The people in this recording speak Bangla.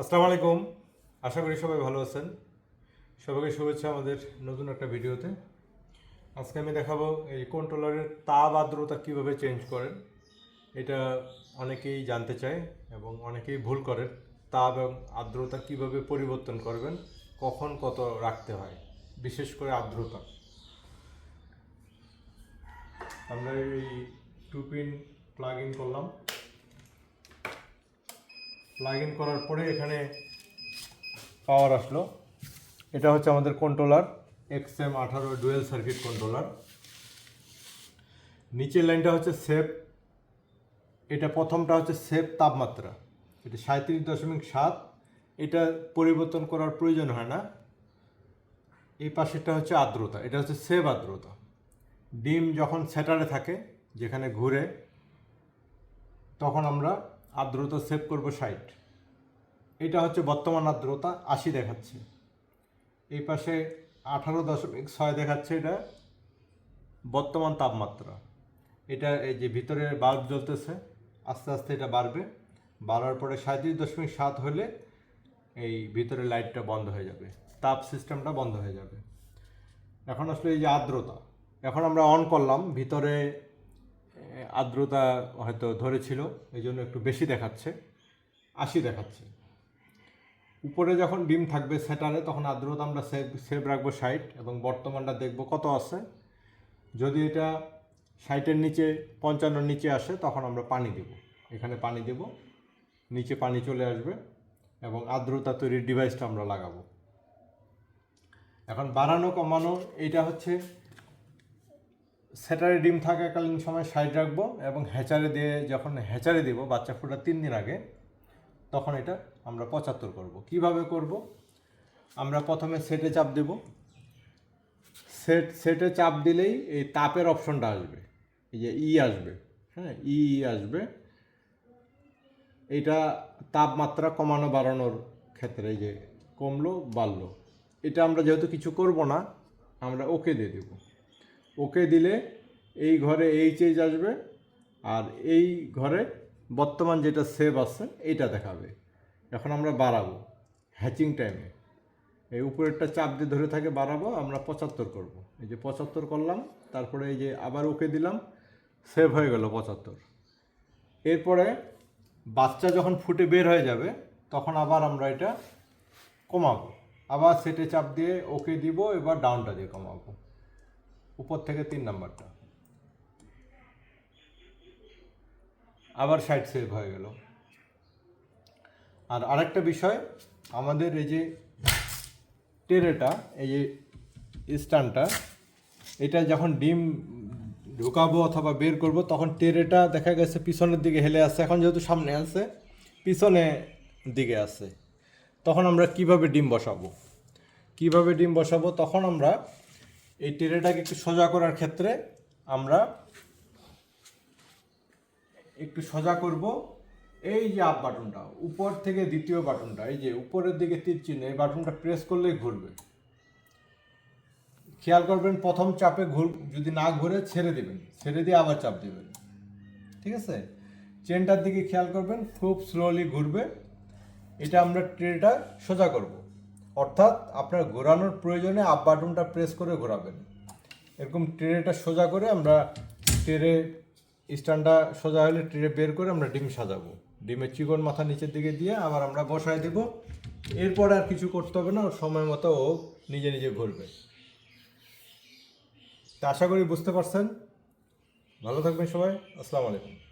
আসসালামু আলাইকুম। আশা করি সবাই ভালো আছেন। সবাইকে শুভেচ্ছা আমাদের নতুন একটা ভিডিওতে। আজকে আমি দেখাবো এই কন্ট্রোলারের তাপ আর্দ্রতা কীভাবে চেঞ্জ করেন। এটা অনেকেই জানতে চায় এবং অনেকেই ভুল করেন তাপ এবং আর্দ্রতা কীভাবে পরিবর্তন করবেন, কখন কত রাখতে হয়, বিশেষ করে আর্দ্রতা। আমরা এই টু পিন প্লাগ ইন করলাম। প্লাগ ইন করার পরে এখানে পাওয়ার আসলো। এটা হচ্ছে আমাদের কন্ট্রোলার এক্স এম আঠারো ডুয়েল সার্কিট কন্ট্রোলার নিচের লাইনটা হচ্ছে সেফ এটা প্রথমটা হচ্ছে সেফ তাপমাত্রা। এটা সাঁত্রিশ দশমিক সাত, এটা পরিবর্তন করার প্রয়োজন হয় না। এই পাশেরটা হচ্ছে আর্দ্রতা, এটা হচ্ছে সেভ আর্দ্রতা। ডিম যখন সেটারে থাকে, যেখানে ঘুরে, তখন আমরা আর্দ্রতা সেভ করব ষাট। এটা হচ্ছে বর্তমান আর্দ্রতা, আশি দেখাচ্ছে। এই পাশে আঠারো দশমিক ছয় দেখাচ্ছে এটা বর্তমান তাপমাত্রা। এটা এই যে ভিতরে বাল্ব জ্বলতেছে, আস্তে আস্তে এটা বাড়বে। বাড়ার পরে সাঁত্রিশ দশমিক সাত হলে এই ভিতরে লাইটটা বন্ধ হয়ে যাবে, তাপ সিস্টেমটা বন্ধ হয়ে যাবে। এখন আসলে এই যে আর্দ্রতা, এখন আমরা অন করলাম, ভিতরে আর্দ্রতা হয়তো ধরেছিল এই জন্য একটু বেশি দেখাচ্ছে, আশি দেখাচ্ছে। উপরে যখন ডিম থাকবে সেটারে, তখন আর্দ্রতা আমরা সেভ সেভ রাখব ষাট, এবং বর্তমানটা দেখব কত আছে। যদি এটা ষাটের নিচে, পঞ্চান্নর নিচে আসে, তখন আমরা পানি দেব। এখানে পানি দেব, নিচে পানি চলে আসবে, এবং আর্দ্রতা তৈরির ডিভাইসটা আমরা লাগাবো। এখন বাড়ানো, কমানো এটা হচ্ছে সেটারে ডিম থাকাকালীন সময় সাইড রাখব এবং হ্যাচারে দিয়ে যখন হ্যাচারে দেবো, বাচ্চা ফোটার তিন দিন আগে, তখন এটা আমরা পঁচাত্তর করব। কীভাবে করব? আমরা প্রথমে সেটে চাপ দেব। সেট সেটে চাপ দিলেই এই তাপের অপশনটা আসবে। এই যে ই আসবে। হ্যাঁ ই আসবে। এটা তাপমাত্রা কমানো বাড়ানোর ক্ষেত্রে এই যে কমলো, বাড়লো। এটা আমরা যেহেতু কিছু করব না, আমরা ওকে দিয়ে দেব। ওকে দিলে এই ঘরে এইচ এইচ আসবে আর এই ঘরে বর্তমান যেটা সেভ আছে এইটা দেখাবে। এখন আমরা বাড়াবো হ্যাচিং টাইমে এই উপরেরটা চাপ দিয়ে ধরে থাকে বাড়াবো, আমরা পঁচাত্তর করব। এই যে পঁচাত্তর করলাম, তারপরে এই যে আবার ওকে দিলাম সেভ হয়ে গেল পঁচাত্তর। এরপরে বাচ্চা যখন ফুটে বের হয়ে যাবে, তখন আবার আমরা এটা কমাবো। আবার সেটে চাপ দিয়ে ওকে দিব, এবার ডাউনটা দিয়ে কমাবো। উপর থেকে তিন নাম্বারটা। আবার সাইড সেভ হয়ে গেল। আর আরেকটা বিষয়, আমাদের এই যে টেরেটা, এই যে স্টানটা, এটা যখন ডিম ঢুকাবো অথবা বের করব, তখন টেরেটা দেখা গেছে পিছনের দিকে হেলে আসছে এখন যেহেতু সামনে আছে, পিছনে দিকে আছে। তখন আমরা কীভাবে ডিম বসাবো? কীভাবে ডিম বসাবো? তখন আমরা এই টেরেটাকে একটু সোজা করার ক্ষেত্রে আমরা একটু সোজা করব। এই যে আপ বাটনটা, উপর থেকে দ্বিতীয় বাটনটা, এই যে উপরের দিকে তীর চিহ্ন, এই বাটনটা প্রেস করলেই ঘুরবে। খেয়াল করবেন, প্রথম চাপে ঘুর যদি না ঘুরে ছেড়ে দেবেন, ছেড়ে দিয়ে আবার চাপ দেবেন। ঠিক আছে? চেনটার দিকে খেয়াল করবেন, খুব স্লোলি ঘুরবে। এটা আমরা ট্রেটা সোজা করব। অর্থাৎ আপনার ঘোরানোর প্রয়োজনে আপ বাটনটা প্রেস করে ঘোরাবেন। এরকম ট্রেটা সোজা করে আমরা ট্রে স্ট্যান্ডটা সোজা হলে ট্রে বের করে আমরা ডিম সাজাবো। ডিমের চিকন মাথা নিচের দিকে দিয়ে আবার আমরা বসায় দেব। এরপর আর কিছু করতে হবে না, সময় মতো ও নিজে নিজে ঘুরবে। তা আশা করি বুঝতে পারছেন। ভালো থাকবেন সবাই, আসসালামু আলাইকুম।